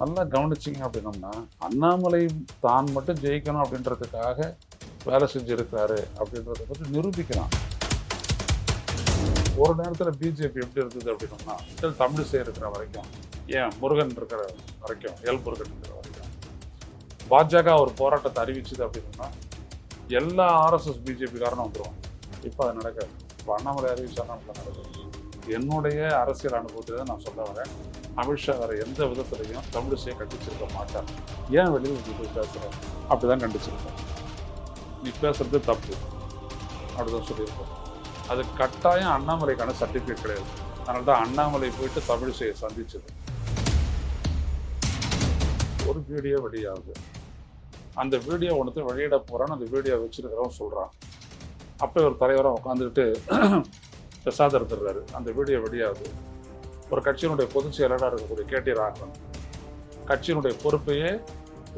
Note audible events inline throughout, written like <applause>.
நல்லா கவனிச்சிங்க அப்படின்னோம்னா அண்ணாமலை தான் மட்டும் ஜெயிக்கணும் அப்படின்றதுக்காக வேலை செஞ்சுருக்காரு அப்படின்றத பற்றி நிரூபிக்கிறான். ஒரு நேரத்தில் பிஜேபி எப்படி இருந்தது அப்படின்னோம்னா still தமிழிசை இருக்கிற வரைக்கும் ஏன் முருகன் இருக்கிற வரைக்கும் எல் முருகன் இருக்கிற வரைக்கும் பாஜக ஒரு போராட்டத்தை அறிவிச்சது அப்படின்னா எல்லா ஆர்எஸ்எஸ் பிஜேபி காரணம் வந்துருவாங்க இப்போ அது நடக்காது. இப்போ அண்ணாமலை அறிவிச்சாலும் நடக்குது. என்னுடைய அரசியல் அனுபவத்தை தான் நான் சொல்ல வரேன். அமித்ஷா வேறு எந்த விதத்துலையும் தமிழிசையை கண்டிச்சிருக்க மாட்டார். ஏன் வெளியில் நீ போய் பேசுகிற அப்படிதான் கண்டிச்சிருக்கோம் நீ பேசுறது தப்பு. அப்படிதான் சொல்லியிருக்கோம் அது கட்டாயம் அண்ணாமலைக்கான சர்டிஃபிகேட் கிடையாது. அதனால தான் அண்ணாமலை போயிட்டு தமிழிசையை சந்திச்சது. ஒரு வீடியோ வெளியாகுது. அந்த வீடியோ ஒன்று வெளியிட போகிறான்னு அந்த வீடியோ வச்சுருக்கிறவன் சொல்கிறான் அப்போ ஒரு தலைவராக உட்காந்துக்கிட்டு <clears throat> பிரசாதம் எடுத்துடுறாரு. அந்த வீடியோ வெளியாகுது. ஒரு கட்சியினுடைய பொதுச் செயலராக இருக்கக்கூடிய கேடி ராகவன் கட்சியினுடைய பொறுப்பையே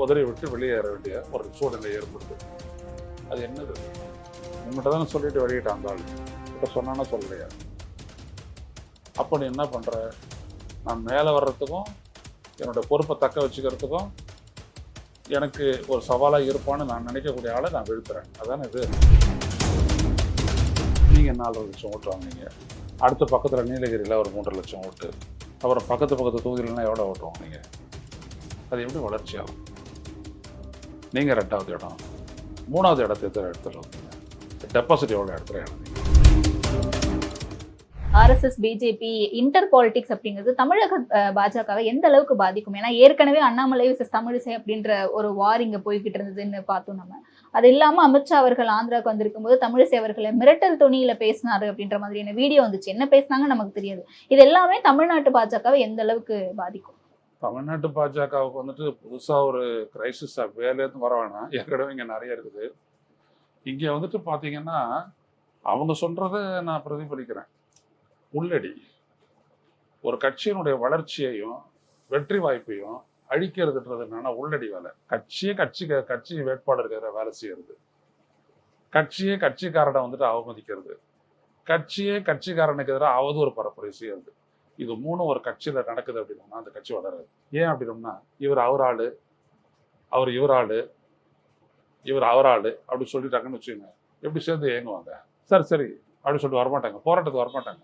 உதறி விட்டு வெளியேற வேண்டிய ஒரு சூழ்நிலை ஏற்படுது. அது என்னது? உங்கள்கிட்ட தானே சொல்லிட்டு வெளியிட்டான் அந்த ஆள். இப்போ சொன்னான்னா சொல்லலையா? அப்போ நீ என்ன பண்ணுற நான் மேலே வர்றதுக்கும் என்னுடைய பொறுப்பை தக்க வச்சுக்கிறதுக்கும் எனக்கு ஒரு சவாலாக இருப்பான்னு நான் நினைக்கக்கூடிய ஆளை நான் விழுப்புறேன் அதானே இது? நீங்கள் நாலரை லட்சம் ஓட்டு நீங்கள் அடுத்த பக்கத்தில் நீலகிரியில் ஒரு மூன்றரை லட்சம் ஓட்டு. அப்புறம் பக்கத்து பக்கத்து தொகுதியிலலாம் எவ்வளோ ஓட்டுவோம் நீங்கள் அது எப்படி வளர்ச்சி ஆகும்? நீங்கள் ரெண்டாவது இடம். மூணாவது இடத்தை எத்தனை இடத்துல இருந்தீங்க டெபாசிட் எவ்வளோ இடத்துல இடம் ஆர்எஸ்எஸ் பிஜேபி இன்டர் பாலிடிக்ஸ் அப்படிங்கிறது தமிழக பாஜகவை எந்த அளவுக்கு பாதிக்கும்? ஏன்னா ஏற்கனவே அண்ணாமலை விசஸ் தமிழிசை அப்படின்ற ஒரு வார் இங்கே போய்கிட்டு இருந்ததுன்னு பார்த்தோம் நம்ம. அது இல்லாமல் அமித்ஷா அவர்கள் ஆந்திராவுக்கு வந்திருக்கும் போது தமிழிசை அவர்களை மிரட்டல் துணியில பேசினாரு அப்படின்ற மாதிரியான வீடியோ வந்துச்சு. என்ன பேசினாங்க நமக்கு தெரியாது. இது எல்லாமே தமிழ்நாட்டு பாஜகவை எந்த அளவுக்கு பாதிக்கும்? தமிழ்நாட்டு பாஜகவுக்கு வந்துட்டு புதுசாக ஒரு கிரைசிஸ் வேலையிலேருந்து வர வேணாம். ஏற்கனவே இங்கே நிறைய இருக்குது. இங்கே வந்துட்டு பார்த்தீங்கன்னா அவங்க சொல்கிறத நான் பிரதிபலிக்கிறேன். உள்ளடி. ஒரு கட்சியினுடைய வளர்ச்சியையும் வெற்றி வாய்ப்பையும் அழிக்கிறதுன்றது என்னன்னா உள்ளடி வேலை. கட்சியே கட்சி கட்சி வேட்பாளர்கிற வேலை செய்யறது. கட்சியே கட்சிக்காரனை வந்துட்டு அவமதிக்கிறது. கட்சியே கட்சிக்காரனுக்கு எதிராக அவதூறு பரப்புரை செய்யறது. இது மூணும் ஒரு கட்சியில நடக்குது அப்படின்னா அந்த கட்சி வளராது. ஏன் அப்படின்னோம்னா இவர் அவர் ஆளு அவர் இவர் ஆளு இவர் அவர் ஆளு அப்படி சொல்லிட்டாங்கன்னு வச்சுக்கோங்க. எப்படி சேர்ந்து இயங்குவாங்க? சரி சரி அப்படி சொல்லிட்டு வரமாட்டாங்க. போராட்டத்துக்கு வரமாட்டாங்க.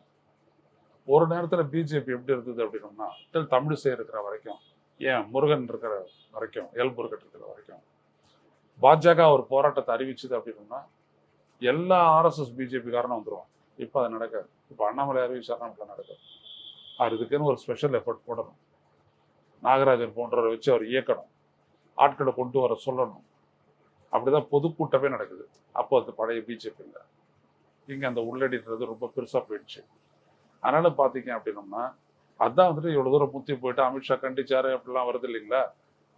ஒரு நேரத்துல பிஜேபி எப்படி இருந்தது அப்படின்னோம்னா தமிழிசை இருக்கிற வரைக்கும் ஏன் முருகன் இருக்கிற வரைக்கும் எல் முருகன் இருக்கிற வரைக்கும் பாஜக ஒரு போராட்டத்தை அறிவிச்சது அப்படின்னோம்னா எல்லா ஆர்எஸ்எஸ் பிஜேபி காரணம் இப்போ அது நடக்காது. இப்போ அண்ணாமலை அறிவிச்சாருன்னா அப்படி நடக்காது. அவர் இதுக்குன்னு ஒரு ஸ்பெஷல் எஃபர்ட் போடணும். நாகராஜன் போன்றவரை வச்சு அவர் இயக்கணும். ஆட்களை கொண்டு வர சொல்லணும். அப்படிதான் பொதுக்கூட்டமே நடக்குது. அப்போ அது பழைய பிஜேபி இல்லை. இங்கே அந்த உள்ளடின்றது ரொம்ப பெருசாக போயிடுச்சு. அதனால பார்த்தீங்க அப்படின்னோம்னா அதான் வந்துட்டு இவ்வளோ தூரம் முத்தி போயிட்டு அமித்ஷா கண்டிச்சாரு அப்படிலாம் வருது இல்லைங்களா?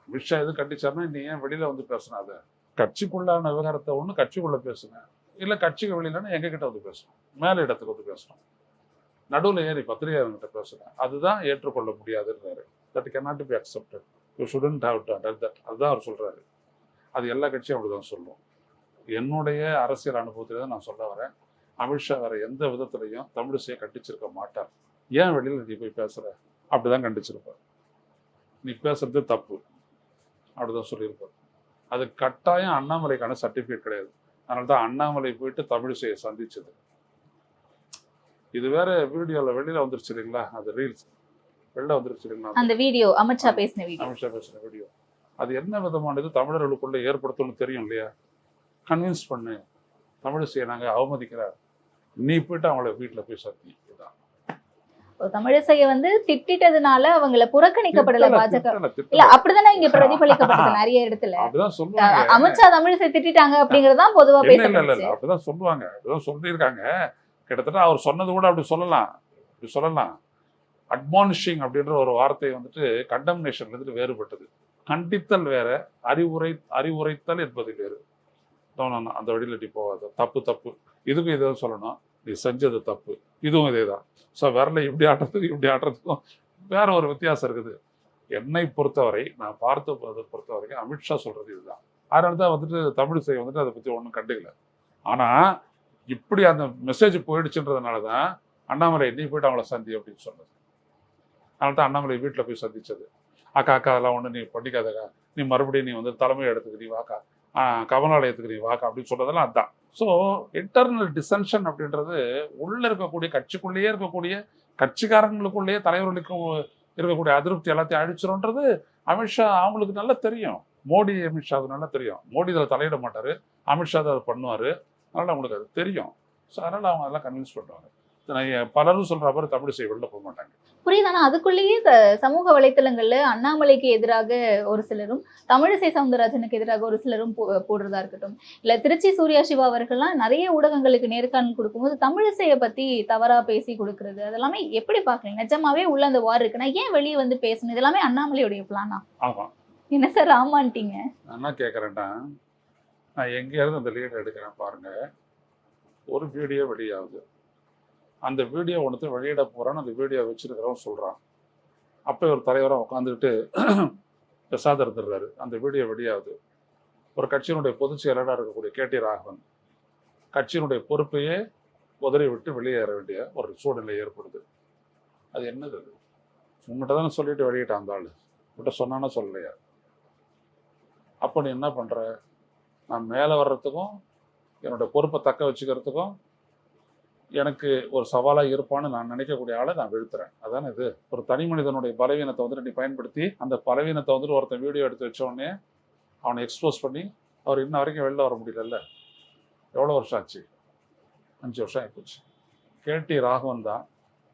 அமித்ஷா எது கண்டிச்சாருன்னா நீ ஏன் வெளியில வந்து பேசணும் அதை கட்சிக்குள்ளான விவகாரத்தை ஒன்று கட்சிக்குள்ள பேசுங்க. இல்லை கட்சிக்கு வெளியிலன்னா எங்ககிட்ட வந்து பேசணும். மேல இடத்துக்கு வந்து பேசணும். நடுவில் ஏறி பத்திரிகையாளர்கிட்ட பேசுகிறேன் அதுதான் ஏற்றுக்கொள்ள முடியாதுன்றாரு. That cannot be accepted you shouldn't do under that அதுதான் அவர் சொல்றாரு. அது எல்லா கட்சியும் அப்படிதான் சொல்லும். என்னுடைய அரசியல் அனுபவத்தில் தான் நான் சொல்ல வரேன். அமித்ஷா வேற எந்த விதத்துலையும் தமிழிசையை கட்டிச்சிருக்க மாட்டார். ஏன் வெளியில் நீ போய் பேசுற? அப்படிதான் கண்டிச்சிருப்பார் நீ பேசுறது தப்பு. அப்படிதான் சொல்லியிருப்பார் அது கட்டாயம் அண்ணாமலைக்கான சர்டிஃபிகேட் கிடையாது. அதனால தான் அண்ணாமலை போயிட்டு தமிழிசையை சந்திச்சது. இது வேற வீடியோல வெளியில வந்துருச்சு இல்லைங்களா? அது ரீல்ஸ் வெளில வந்துருச்சு இல்லைங்களா? அந்த வீடியோ அமித்ஷா பேசின வீடியோ. அமித்ஷா பேசுற வீடியோ. அது என்ன விதமானது? தமிழர்களுக்குள்ள ஏற்படுத்தும்னு தெரியும் இல்லையா? கன்வின்ஸ் பண்ணு. தமிழிசையை நாங்க அவமதிக்கிறார் நீ போயிட்டு அவங்கள வீட்டுல போய் சத்தி இதான். தமிழிசையை வந்து திட்டிட்டதுனால அவங்கள புறக்கணிக்கப்படல பாஜக. இல்ல அப்படிதானே இங்க பிரதிபலிக்கப்பட்டது நிறைய இடத்துல. அமித்ஷா தமிழிசை திட்டிட்டாங்க அப்படிங்கறதுதான் பொதுவா இல்ல அப்படிதான் சொல்லுவாங்க. அப்படிதான் சொல்லியிருக்காங்க. கிட்டத்தட்ட அவர் சொன்னது கூட அப்படி சொல்லலாம். அப்படி சொல்லலாம். அட்மானிஷிங் அப்படின்ற ஒரு வார்த்தை வந்துட்டு கண்டம்னேஷன்ல இருந்து வேறுபட்டது. கண்டித்தல் வேற அறிவுரை அறிவுரைத்தல் என்பது வேறு. அந்த வழியில் போகாத. தப்பு தப்பு. இதுக்கும் இதை சொல்லணும். நீ செஞ்சது தப்பு. இதுவும் இதே தான் ஸோ விரலை இப்படி ஆட்டுறதுக்கும் இப்படி ஆட்டுறதுக்கும் வேற ஒரு வித்தியாசம் இருக்குது. என்னை பொறுத்தவரை நான் பார்த்த பொறுத்த வரைக்கும் அமித்ஷா சொல்கிறது இதுதான். அதனால தான் வந்துட்டு தமிழிசை வந்துட்டு அதை பற்றி ஒன்றும் கண்டுக்கல. ஆனால் இப்படி அந்த மெசேஜ் போயிடுச்சுன்றதுனால தான் அண்ணாமலை நீ போயிட்டு அவங்கள சந்தி அப்படின்னு சொன்னது. அதனால தான் அண்ணாமலை வீட்டில் போய் சந்திச்சது. அக்கா அக்கா அதெல்லாம் ஒன்று நீ பண்ணிக்காதக்கா. நீ மறுபடியும் நீ வந்து தலைமை எடுத்துக்கிறீ வாக்கா. கமலாலயத்துக்கு நீ வாக்கா அப்படின்னு சொன்னதெல்லாம் அதுதான் ஸோ இன்டர்னல் டிசென்ஷன் அப்படின்றது உள்ளே இருக்கக்கூடிய கட்சிக்குள்ளேயே இருக்கக்கூடிய கட்சிக்காரங்களுக்குள்ளேயே தலைவர்களுக்கு இருக்கக்கூடிய அதிருப்தி எல்லாத்தையும் அழிச்சிரும்ன்றது அமித்ஷா அவங்களுக்கு நல்லா தெரியும். மோடி அமித்ஷாவுக்கு நல்லா தெரியும். மோடி இதில் தலையிட மாட்டார். அமித்ஷா தான் அதை பண்ணுவார். அதனால் அவங்களுக்கு அது தெரியும். ஸோ அதனால் அவங்க அதெல்லாம் கன்வின்ஸ் பண்ணுவாங்க. பலரும் சொல்கிற மாதிரி தமிழிசை வெளில போக மாட்டாங்க. புரியுது. ஆனா அதுக்குள்ளேயே சமூக வலைத்தளங்கள்ல அண்ணாமலைக்கு எதிராக ஒரு சிலரும் தமிழிசை சவுந்தரராஜனுக்கு எதிராக ஒரு சிலரும் போடுறதா இருக்கட்டும் இல்ல திருச்சி சூர்யா சிவா அவர்கள்லாம் நிறைய ஊடகங்களுக்கு நேர்காணல் கொடுக்கும்போது தமிழிசையை பத்தி தவறா பேசி கொடுக்கறது அதெல்லாமே எப்படி பாக்குறீங்க நிஜமாவே உள்ள அந்த வார் இருக்குன்னா ஏன் வெளியே வந்து பேசணும்? இதெல்லாமே அண்ணாமலையுடைய பிளானா ஆமாம் என்ன சார் ஆமான்ட்டீங்க? நான் என்ன கேட்குறேன்னா நான் எங்கேயாவது அந்த லீட் எடுக்கிறேன் பாருங்க ஒரு வீடியோ வெளியாகுது அந்த வீடியோ ஒன்று வெளியிட போகிறான்னு அந்த வீடியோ வச்சிருக்கிறவன் சொல்கிறான் அப்போ ஒரு தலைவராக உட்காந்துக்கிட்டு <clears throat> பிரசாத் இருந்துடுறாரு அந்த வீடியோ வெளியாகுது. ஒரு கட்சியினுடைய பொதுச் செயலாளராக இருக்கக்கூடிய கேடி ராகவன் கட்சியினுடைய பொறுப்பையே உதறி விட்டு வெளியேற வேண்டிய ஒரு சூழ்நிலை ஏற்படுது. அது என்னது? உங்கள்கிட்ட தானே சொல்லிட்டு வெளியிட்டான் அந்த ஆள். உங்கள்கிட்ட சொன்னானா சொல்லலையா? அப்போ நீ என்ன பண்ணுற நான் மேலே வர்றதுக்கும் என்னோட பொறுப்பை தக்க வச்சுக்கிறதுக்கும் எனக்கு ஒரு சவாலாக இருப்பான்னு நான் நினைக்கக்கூடிய ஆளை நான் வீழ்த்துறேன். அதானே இது? ஒரு தனி மனிதனுடைய பலவீனத்தை வந்துட்டு நீ பயன்படுத்தி அந்த பலவீனத்தை வந்துட்டு ஒருத்தன் வீடியோ எடுத்து வச்சோடனே அவனை எக்ஸ்போஸ் பண்ணி அவர் இன்ன வரைக்கும் வெளில வர முடியலல்ல? எவ்வளோ வருஷம் ஆச்சு? அஞ்சு வருஷம் ஆகிப்போச்சு கேடி ராகவன் தான்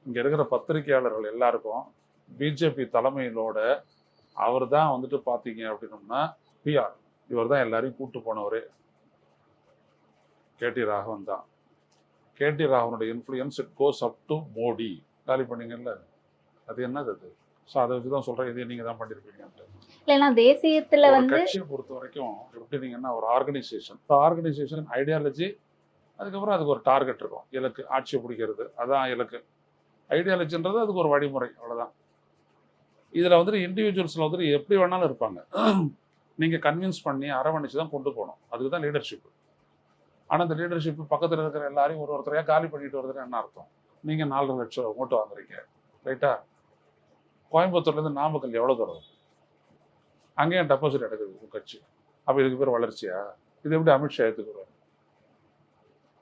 இங்கே இருக்கிற பத்திரிகையாளர்கள் எல்லாருக்கும் பிஜேபி தலைமையிலோட அவர் தான் வந்துட்டு பார்த்தீங்க அப்படின்னோம்னா பிஆர் இவர் தான் எல்லாரையும் கூப்பிட்டு போனவர். கேடி ராகவன் தான். கேடி ராகவனுடைய influence it goes up to Modi. காலி பண்ணீங்கல்ல? அது என்னது அது? ஸோ அதை வச்சு தான் சொல்கிறேன் இதை நீங்கள் தான் பண்ணியிருப்பீங்கன்ட்டு இல்லைன்னா தேசியத்துல வந்து கட்சியை பொறுத்த வரைக்கும் எப்படினீங்கன்னா ஒரு ஆர்கனைசேஷன் ஆர்கனைசேஷன் ஐடியாலஜி அதுக்கப்புறம் அதுக்கு ஒரு டார்கெட் இருக்கும். இலக்கு ஆட்சியை பிடிக்கிறது. அதான் இலக்கு. ஐடியாலஜின்றது அதுக்கு ஒரு வழிமுறை. அவ்வளவுதான். இதில் வந்துட்டு இண்டிவிஜுவல்ஸில் வந்துட்டு எப்படி வேணாலும் இருப்பாங்க. நீங்கள் கன்வின்ஸ் பண்ணி அரவணைச்சு தான் கொண்டு போகணும். அதுக்கு தான் லீடர்ஷிப் ஆனால் இந்த லீடர்ஷிப் பக்கத்தில் இருக்கிற எல்லாரையும் ஒரு ஒருத்தரையாக காலி பண்ணிட்டு வருதுன்னு என்ன அர்த்தம்? நீங்கள் நாலரை லட்சம் ஓட்டு வாங்குறீங்க. ரைட்டா கோயம்புத்தூர்லேருந்து நாமக்கல் எவ்வளோ தூரம்? அங்கேயும் டெபாசிட் எடுக்குது உங்கள் கட்சி? அப்போ இதுக்கு பேர் வளர்ச்சியா? இது எப்படி அமித்ஷா ஏற்றுக்குறாரு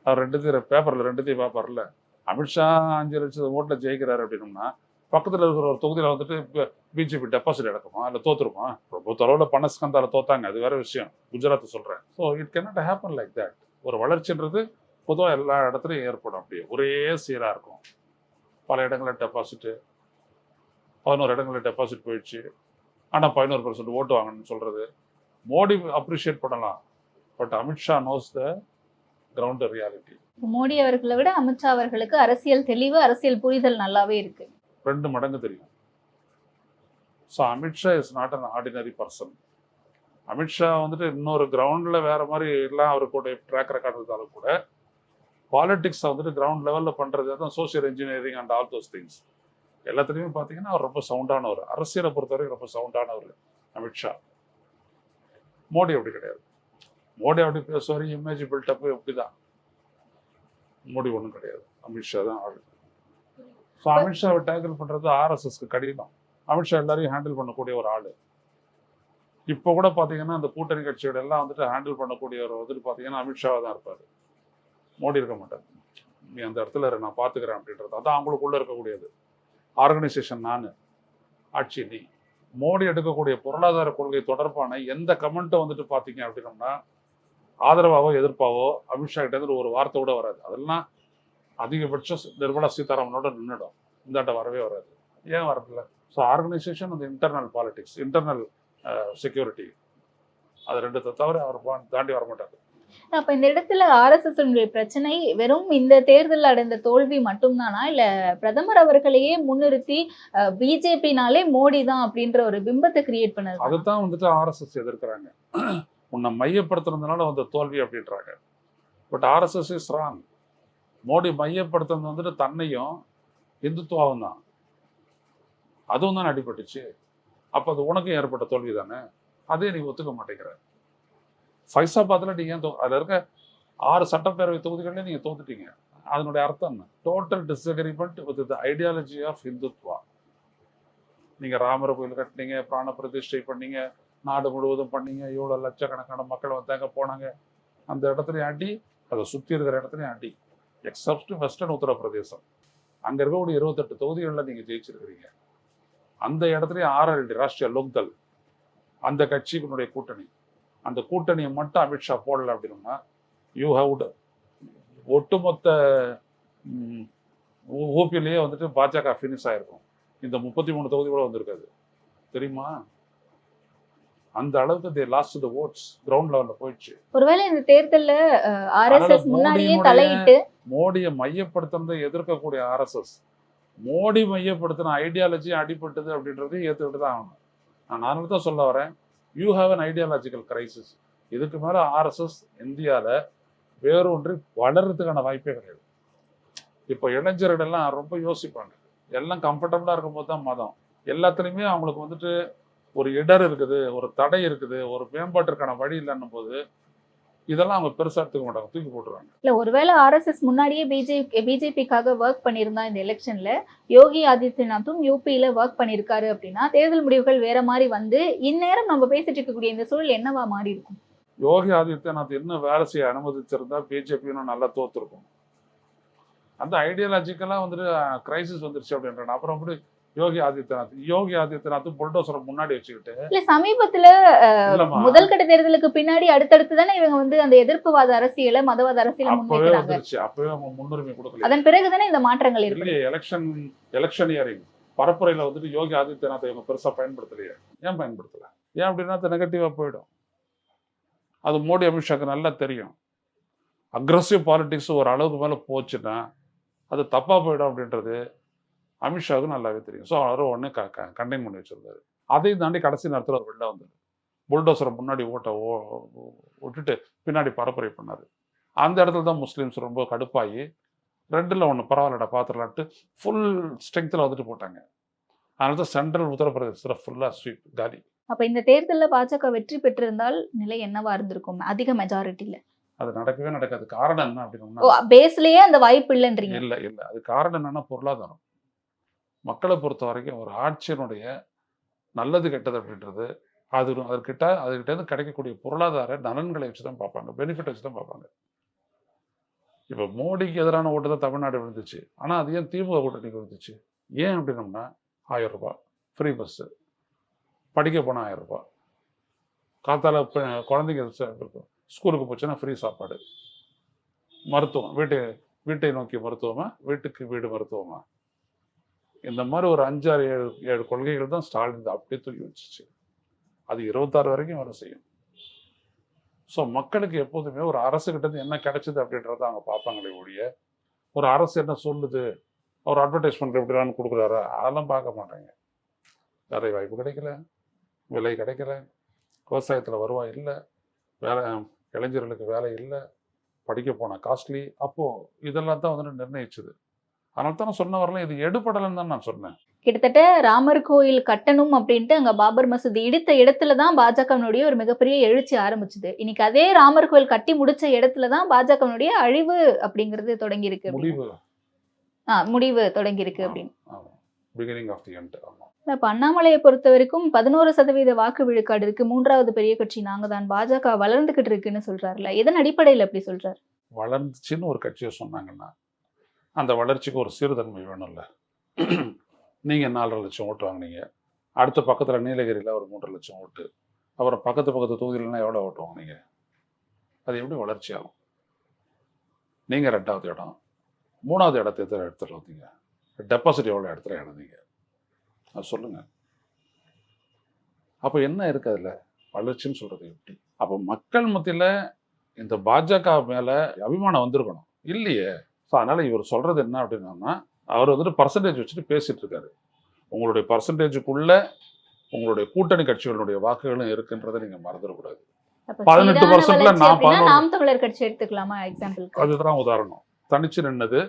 அவர் ரெண்டுத்தையும் பேப்பரில் ரெண்டுத்தையும் பார்ப்பார்ல. அமித்ஷா அஞ்சு லட்சம் ஓட்டில் ஜெயிக்கிறாரு அப்படின்னோம்னா பக்கத்தில் இருக்கிற ஒரு தொகுதியில் வந்துட்டு பிஜேபி டெபாசிட் எடுக்குமா? இல்லை தோத்துருமா? ரொம்ப தொலைவில் பணஸ்கந்தால தோத்தாங்க. அது வேற விஷயம். குஜராத் சொல்கிறேன் so it the happen like that. ஒரு வளர்ச்சின்றது பொதுவாக எல்லா இடத்துலையும் ஏற்படும் அப்படியே. ஒரே சீராக இருக்கும். பல இடங்களில் டெபாசிட்டு பதினோரு இடங்களில் டெபாசிட் போயிடுச்சு. ஆனால் பதினோரு பர்சன்ட் ஓட்டு வாங்கணும்னு சொல்கிறது மோடி அப்ரிஷியேட் பண்ணலாம். But Amit Shah nose the ground reality Modi அவர்களை விட அமித்ஷா அவர்களுக்கு அரசியல் தெளிவு அரசியல் புரிதல் நல்லாவே இருக்கு. ரெண்டு மடங்கு தெரியும். So Amit Shah is not an ordinary person Amit Shah வந்துட்டு இன்னொரு கிரவுண்டில் வேற மாதிரி எல்லாம் அவருடைய ட்ராக் ரெக்கார்ட் இருந்தாலும் கூட பாலிடிக்ஸை வந்துட்டு கிரவுண்ட் லெவலில் பண்ணுறது தான் social engineering and all those things எல்லாத்துலேயுமே பார்த்தீங்கன்னா அவர் ரொம்ப சவுண்டானவர் அரசியலை பொறுத்தவரைக்கும் ரொம்ப சவுண்டானவர் அமித்ஷா மோடி அப்படி கிடையாது. மோடி அப்படி பேசுவார் இமேஜ் பில்டப் இப்படி தான் மோடி ஒன்றும் கிடையாது. அமித்ஷா தான் ஆள். ஸோ அமித்ஷாவை டேக்கிள் பண்ணுறது ஆர்எஸ்எஸ்க்கு கடினம். அமித்ஷா எல்லாரையும் ஹேண்டில் பண்ணக்கூடிய ஒரு ஆள். இப்போ கூட பார்த்தீங்கன்னா அந்த கூட்டணி கட்சியோட எல்லாம் வந்துட்டு ஹேண்டில் பண்ணக்கூடியவர் வந்துட்டு பார்த்தீங்கன்னா அமித்ஷாவாக தான் இருப்பார். மோடி இருக்க மாட்டார். நீ அந்த இடத்துல நான் பார்த்துக்கிறேன் அப்படின்றது. அதான் அவங்களுக்குள்ளே இருக்கக்கூடியது. ஆர்கனைசேஷன் நான் ஆட்சி நீ. மோடி எடுக்கக்கூடிய பொருளாதார கொள்கை தொடர்பான எந்த கமெண்ட்டும் வந்துட்டு பார்த்தீங்க அப்படின்னோம்னா ஆதரவாகவோ எதிர்ப்பாவோ அமித்ஷா கிட்டேருந்து ஒரு வார்த்தை கூட வராது. அதெல்லாம் அதிகபட்சம் நிர்மலா சீதாராமனோட நின்றுடும் இந்தாட்ட வரவே வராது. ஏன் வரதில்லை? ஸோ ஆர்கனைசேஷன் அந்த இன்டர்னல் பாலிடிக்ஸ் இன்டர்னல் செக்யூரிட்டி அது ரெண்டு தவிர அவர் தாண்டி வர மாட்டார் அப்ப இந்த இடத்துல ஆர்எஸ்எஸ் பிரச்சனை வெறும் இந்த தேர்தலில் அடைந்த தோல்வி மட்டும்தானா? இல்ல பிரதமர் அவர்களையே முன்னிறுத்தி பிஜேபினாலே மோடி தான் அப்படின்ற ஒரு பிம்பத்தை கிரியேட் பண்ணது அதுதான் வந்துட்டு ஆர்எஸ்எஸ் எதிர்க்கிறாங்க. உன்னை மையப்படுத்துறதுனால வந்த தோல்வி அப்படின்றாங்க. But RSS is wrong Modi மையப்படுத்துறது வந்துட்டு தன்னையும் இந்துத்துவாவும் தான். அதுவும் தான் அடிபட்டுச்சு. அப்போ அது உனக்கும் ஏற்பட்ட தோல்வி தானே அதே நீ ஒத்துக்க மாட்டேங்கிற. ஃபைசாபாத்தில் நீங்கள் ஏன் தோ அதில் இருக்க ஆறு சட்டப்பேரவை தொகுதிகளில் நீங்கள் தோத்துட்டீங்க. அதனுடைய அர்த்தம் என்ன? Total disagreement with the ideology of Hindutva நீங்கள் ராமர் கோயில் கட்டினீங்க பிராண பிரதிஷ்டை பண்ணீங்க நாடு முழுவதும் பண்ணீங்க இவ்வளோ லட்சக்கணக்கான மக்கள் வந்தாங்க போனாங்க. அந்த இடத்துலையும் அடி அதை சுற்றி இருக்கிற இடத்துலையும் அடி. எக்ஸப்ட் வெஸ்டர்ன் உத்தரப்பிரதேசம் அங்கே இருக்கக்கூடிய இருபத்தெட்டு தொகுதிகளில் நீங்கள் ஜெயிச்சிருக்கிறீங்க. அந்த இடத்துலையும் ஆர்எல்டி ராஷ்டிரிய லோக்தள். அந்த கட்சியினுடைய கூட்டணி. அந்த கூட்டணியை மட்டும் அமித்ஷா போடல அப்படின்னா யூ ஹவுட் ஒட்டுமொத்த ஊபிலேயே வந்துட்டு பாஜக ஃபினிஷ் ஆயிருக்கும். இந்த முப்பத்தி மூணு தொகுதி கூட வந்திருக்காது. தெரியுமா? அந்த அளவுக்கு they lost the votes ground லெவல்ல போயிடுச்சு. ஒருவேளை இந்த தேர்தல்ல ஆர்எஸ்எஸ் முன்னாடியே தலையிட்டு மோடியை மையப்படுத்துறதை எதிர்க்கக்கூடிய ஆர்எஸ்எஸ் மோடி மையப்படுத்தின ஐடியாலஜி அடிபட்டது அப்படின்றதையும் ஏற்றுக்கிட்டு தான் ஆகணும். நான் அதனால தான் சொல்ல வரேன். You have an ideological crisis இதுக்கு மேலே ஆர்எஸ்எஸ் இந்தியாவில் வேரூன்றி வளர்றதுக்கான வாய்ப்பே கிடையாது. இப்போ இளைஞர்கள் எல்லாம் ரொம்ப யோசிப்பாங்க. எல்லாம் கம்ஃபர்டபுளாக இருக்கும்போது தான் மதம். எல்லாத்துலேயுமே அவங்களுக்கு வந்துட்டு ஒரு இடர் இருக்குது ஒரு தடை இருக்குது ஒரு மேம்பாட்டிற்கான வழி இல்லைன்னும் போது இதெல்லாம் அவங்க பெருசாக எடுத்துக்க மாட்டாங்க. தூக்கி போட்டுருவாங்க. இல்ல ஒருவேளை ஆர்எஸ்எஸ் முன்னாடியே பிஜேபி பிஜேபிக்காக ஒர்க் பண்ணியிருந்தா இந்த எலெக்ஷன்ல யோகி ஆதித்யநாத்தும் யூபியில ஒர்க் பண்ணியிருக்காரு அப்படின்னா தேர்தல் முடிவுகள் வேற மாதிரி வந்து இந்நேரம் நம்ம பேசிட்டு இருக்கக்கூடிய இந்த சூழல் என்னவா மாறி இருக்கும்? யோகி ஆதித்யநாத் இன்னும் வேலை செய்ய அனுமதிச்சிருந்தா பிஜேபி இன்னும் நல்லா தோத்துருக்கும். அந்த ஐடியாலஜிக்கெல்லாம் வந்துட்டு கிரைசிஸ் வந்துருச்சு அப்படின்ற அப்புறம் அப்படி யோகி ஆதித்யநாத் யோகி ஆதித்யநாத் புல்டோசரை முன்னாடி வச்சுக்கிட்டு இல்ல சமீபத்துல முதல் கட்ட தேர்தலுக்கு பின்னாடி அடுத்தடுத்து தானே இவங்க வந்து அந்த எதிர்ப்புவாத அரசியலை மதவாத அரசியலை அப்பவே வந்துருச்சு. அப்பவே அவங்க முன்னுரிமை கொடுக்கல. அதன் பிறகுதானே இந்த மாற்றங்கள் இருக்கு எலெக்ஷன் எலெக்ஷன் இயரிங் பரப்புரையில வந்துட்டு யோகி ஆதித்யநாத் இவங்க பெருசா பயன்படுத்தலையே. ஏன் பயன்படுத்தல? ஏன் அப்படின்னா நெகட்டிவா போயிடும். அது மோடி அமித்ஷாக்கு நல்லா தெரியும். அக்ரஸிவ் பாலிடிக்ஸ் ஒரு அளவுக்கு மேல போச்சுன்னா அது தப்பா போயிடும் அப்படின்றது அமித்ஷாவுக்கு நல்லாவே தெரியும். ஸோ அவர் உடனே க கண்டெயின் பண்ணி வச்சிருந்தாரு. அதையும் தாண்டி கடைசி நேரத்தில் அவர் வெளில வந்தார். புல்டோசரை முன்னாடி ஓட்ட ஓ விட்டுட்டு பின்னாடி பரப்புரை பண்ணார். அந்த இடத்துல தான் முஸ்லீம்ஸ் ரொம்ப கடுப்பாகி ரெண்டில் ஒன்று பரவாயில்லடா பார்த்துடலான்ட்டு ஃபுல் ஸ்ட்ரெங்த்தில் வந்துட்டு போட்டாங்க. அதனால தான் சென்ட்ரல் உத்தரப்பிரதேசத்தில் ஃபுல்லாக ஸ்வீப் காலி. அப்ப இந்த தேர்தல்ல பாஜக வெற்றி பெற்றிருந்தால் நிலை என்னவா இருந்திருக்கும்? அதிக மெஜாரிட்டில அது நடக்கவே நடக்காது. காரணம் என்ன அப்படின்னா பேஸ்லயே அந்த வாய்ப்பு இல்லைன்றீங்க. இல்லை இல்லை. அது காரணம் என்னன்னா பொருளாதாரம். மக்களை பொறுத்த வரைக்கும் ஒரு ஆட்சியினுடைய நல்லது கெட்டது அப்படின்றது அது அதற்கிட்ட அதுக்கிட்டேருந்து கிடைக்கக்கூடிய பொருளாதார நலன்களை வச்சு தான் பார்ப்பாங்க. பெனிஃபிட் வச்சு தான் பார்ப்பாங்க. இப்போ மோடிக்கு எதிரான ஓட்டு தான் தமிழ்நாடு விழுந்துச்சு. ஆனால் அது ஏன் திமுக கூட்டணிக்கு விழுந்துச்சு? ஏன் அப்படின்னம்னா ஆயிரம் ரூபாய் ஃப்ரீ பஸ்ஸு படிக்க போனால் ஆயிரம் ரூபாய். காத்தால குழந்தைங்க ஸ்கூலுக்கு போச்சுன்னா ஃப்ரீ சாப்பாடு. மருத்துவம் வீட்டை வீட்டை நோக்கி மருத்துவமா வீட்டுக்கு வீடு மருத்துவமா? இந்த மாதிரி ஒரு அஞ்சாறு ஏழு ஏழு கொள்கைகள் தான் ஸ்டாலின் அப்படியே தூக்கி வச்சுச்சு. அது இருபத்தாறு வரைக்கும் வர செய்யும். ஸோ மக்களுக்கு எப்போதுமே ஒரு அரசு கிட்ட என்ன கிடைச்சது அப்படின்றத அவங்க பார்ப்பாங்களே ஒழிய ஒரு அரசு என்ன சொல்லுது அவர் அட்வர்டைஸ்மெண்ட் எப்படிலான்னு கொடுக்குறாரு அதெல்லாம் பார்க்க மாட்டாங்க. வேலை வாய்ப்பு கிடைக்கல விலை கிடைக்கல விவசாயத்தில் வருவாய் இல்லை வேலை இளைஞர்களுக்கு வேலை இல்லை படிக்க போனால் காஸ்ட்லி அப்போது இதெல்லாம் தான் வந்துட்டு நிர்ணயிச்சுது. அதனால தான் நான் சொன்ன வரலாம் இது எடுபடலைன்னு தான் நான் சொன்னேன். கிட்டத்தட்ட ராமர் கோயில் கட்டணும் அப்படின்ட்டு அங்க பாபர் மசூதி இடித்த இடத்துல தான் பாஜகவினுடைய ஒரு மிகப்பெரிய எழுச்சி ஆரம்பிச்சது. இன்னைக்கு அதே ராமர் கோயில் கட்டி முடிச்ச இடத்துல தான் பாஜகவினுடைய அழிவு அப்படிங்கிறது தொடங்கி இருக்கு. முடிவு. ஆ, முடிவு தொடங்கி இருக்கு அப்படின்னு. பிகினிங் ஆஃப் தி எண்ட் ஆமாம் இப்ப அண்ணாமலையை பொறுத்த வரைக்கும் பதினோரு சதவீத வாக்கு விழுக்காடு இருக்கு. மூன்றாவது பெரிய கட்சி நாங்க தான். பாஜக வளர்ந்துகிட்டு இருக்குன்னு சொல்றாருல எதன் அடிப்படையில் அப்படி சொல்றாரு? வளர்ந்துச்சுன்னு ஒரு கட்சியை சொன்னாங்கன்னா அந்த வளர்ச்சிக்கு ஒரு சீர்தன்மை வேணும்ல. நீங்கள் நாலரை லட்சம் ஓட்டு வாங்குனீங்க. அடுத்த பக்கத்தில் நீலகிரியில் ஒரு மூன்றரை லட்சம் ஓட்டு. அப்புறம் பக்கத்து பக்கத்து தொகுதியிலலாம் எவ்வளோ ஓட்டு வாங்குனீங்க? அது எப்படி வளர்ச்சி ஆகும் நீங்கள் ரெண்டாவது இடம். மூணாவது இடத்த எத்தனை இடத்துல வந்தீங்க? டெபாசிட் எவ்வளோ இடத்துல இழந்தீங்க அது சொல்லுங்கள் அப்போ என்ன இருக்குது அதில்? வளர்ச்சின்னு சொல்கிறது எப்படி? அப்போ மக்கள் மத்தியில் இந்த பாஜக மேலே அபிமானம் வந்திருக்கணும். இல்லையே. ஸோ அதனால் இவர் சொல்கிறது என்ன அப்படின்னா அவர் வந்துட்டு பர்சன்டேஜ் வச்சுட்டு பேசிட்டு இருக்காரு. உங்களுடைய பர்சன்டேஜுக்குள்ள உங்களுடைய கூட்டணி கட்சிகளுடைய வாக்குகளும் இருக்குன்றதை நீங்கள் மறந்துடக்கூடாது. அப்ப 18% சீரான ல வளர்ச்சி நான் அப்படின்னா 11. நாம் தமிழர் கட்சி எடுத்துக்கலாமா அதுதான் உதாரணம். தனிச்சு நின்னது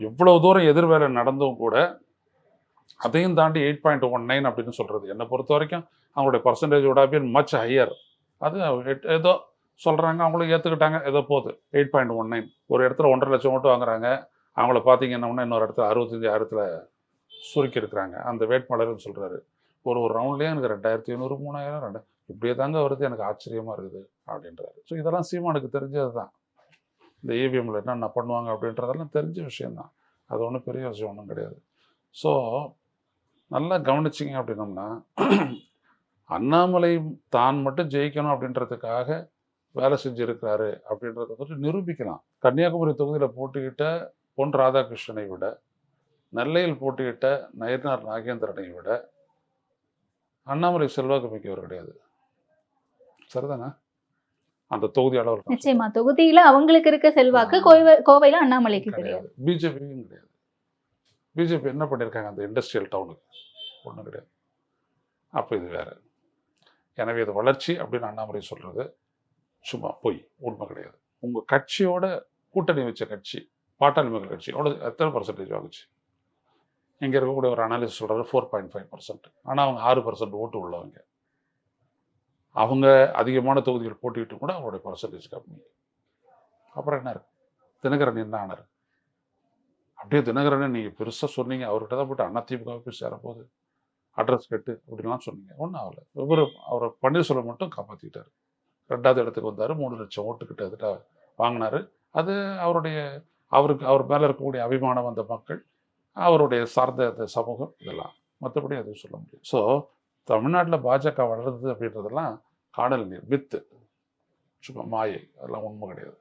இவ்வளவு தூரம் எதிர்வேலை நடந்தும் கூட அதையும் தாண்டி எயிட் பாயிண்ட் ஒன் நைன் அப்படின்னு சொல்றது. என்னை பொறுத்த வரைக்கும் அவங்களுடைய percentage have been much higher அது ஏதோ சொல்கிறாங்க அவங்களும் ஏற்றுக்கிட்டாங்க ஏதோ போகுது. எயிட் பாயிண்ட் ஒன் நைன் ஒரு இடத்துல ஒன்றரை லட்சம் ஓட்டு வாங்குறாங்க. அவங்கள பார்த்தீங்கன்னா இன்னொரு இடத்துல அறுபத்தஞ்சி ஆயிரத்தில் சுருக்கி இருக்கிறாங்க அந்த வேட்பாளர்னு சொல்கிறாரு ஒரு ஒரு ரவுண்ட்லேயே எனக்கு ரெண்டாயிரத்தி ஐநூறு மூணாயிரம் ரெண்டு இப்படியே தாங்க வருது. எனக்கு ஆச்சரியமாக இருக்குது அப்படின்றாரு. ஸோ இதெல்லாம் சீமானுக்கு தெரிஞ்சது தான் இந்த இவிஎம்மில் என்னென்ன பண்ணுவாங்க அப்படின்றதெல்லாம் தெரிஞ்ச விஷயந்தான் அது ஒன்றும் பெரிய விஷயம் ஒன்றும் கிடையாது. ஸோ நல்லா கவனிச்சிங்க அப்படின்னம்னா அண்ணாமலை தான் மட்டும் ஜெயிக்கணும் அப்படின்றதுக்காக வேலை செஞ்சிருக்கிறாரு அப்படின்றத வந்து நிரூபிக்கலாம். கன்னியாகுமரி தொகுதியில் போட்டியிட்ட பொன் ராதாகிருஷ்ணனை விட நெல்லையில் போட்டியிட்ட நயனார் நாகேந்திரனை விட அண்ணாமலை செல்வாக்கு மிக்கவர் கிடையாது. சரிதானே? அந்த தொகுதி அளவில் நிச்சயமா. தொகுதியில அவங்களுக்கு இருக்க செல்வாக்கு. கோவை கோவையில அண்ணாமலைக்கு கிடையாது. பிஜேபியும் கிடையாது. பிஜேபி என்ன பண்ணியிருக்காங்க அந்த இண்டஸ்ட்ரியல் டவுனுக்கு ஒன்றும் கிடையாது. அப்போ இது வேற. எனவே இது வளர்ச்சி அப்படின்னு அண்ணாமலை சொல்றது. சும்மா போய் உண்மை கிடையாது. உங்கள் கட்சியோட கூட்டணி வச்ச கட்சி பாட்டாளி மக்கள் கட்சியோட எத்தனை பர்சன்டேஜ் வாங்குச்சு இங்கே இருக்கக்கூடிய ஒரு அனாலிசிஸ் சொல்கிறாரு ஃபோர் பாயிண்ட் ஃபைவ் பர்சன்ட் ஆனால் அவங்க ஆறு பர்சன்ட் ஓட்டு உள்ளவங்க. அவங்க அதிகமான தொகுதிகள் போட்டிட்டு கூட அவங்களுடைய பர்சன்டேஜ் கம்மி. அப்புறம் என்ன இருக்கு? தினகரன் என்ன ஆனார்? அப்படியே தினகரனை நீங்கள் பெருசாக சொன்னீங்க. அவர்கிட்ட தான் போட்டு அதிமுக போய் சேரப்போகுது. அட்ரஸ் கட்டு அப்படின்லாம் சொன்னீங்க. ஒன்றும் ஆகலை. இவர் அவரை பன்னீர்செல்வம் மட்டும் காப்பாற்றிக்கிட்டாரு ரெண்டாவது இடத்துக்கு வந்தார். மூணு லட்சம் ஓட்டு கிட்டத்தட்ட வாங்கினார். அது அவருடைய அவருக்கு அவர் மேலே இருக்கக்கூடிய அபிமானம் வந்த மக்கள் அவருடைய சார்ந்த அந்த சமூகம் இதெல்லாம். மற்றபடி எதுவும் சொல்ல முடியும் ஸோ தமிழ்நாட்டில் பாஜக வளர்ந்தது அப்படின்றதெல்லாம் காணல் நீர் வித்து சும்மா மாயை அதெல்லாம் உண்மை கிடையாது.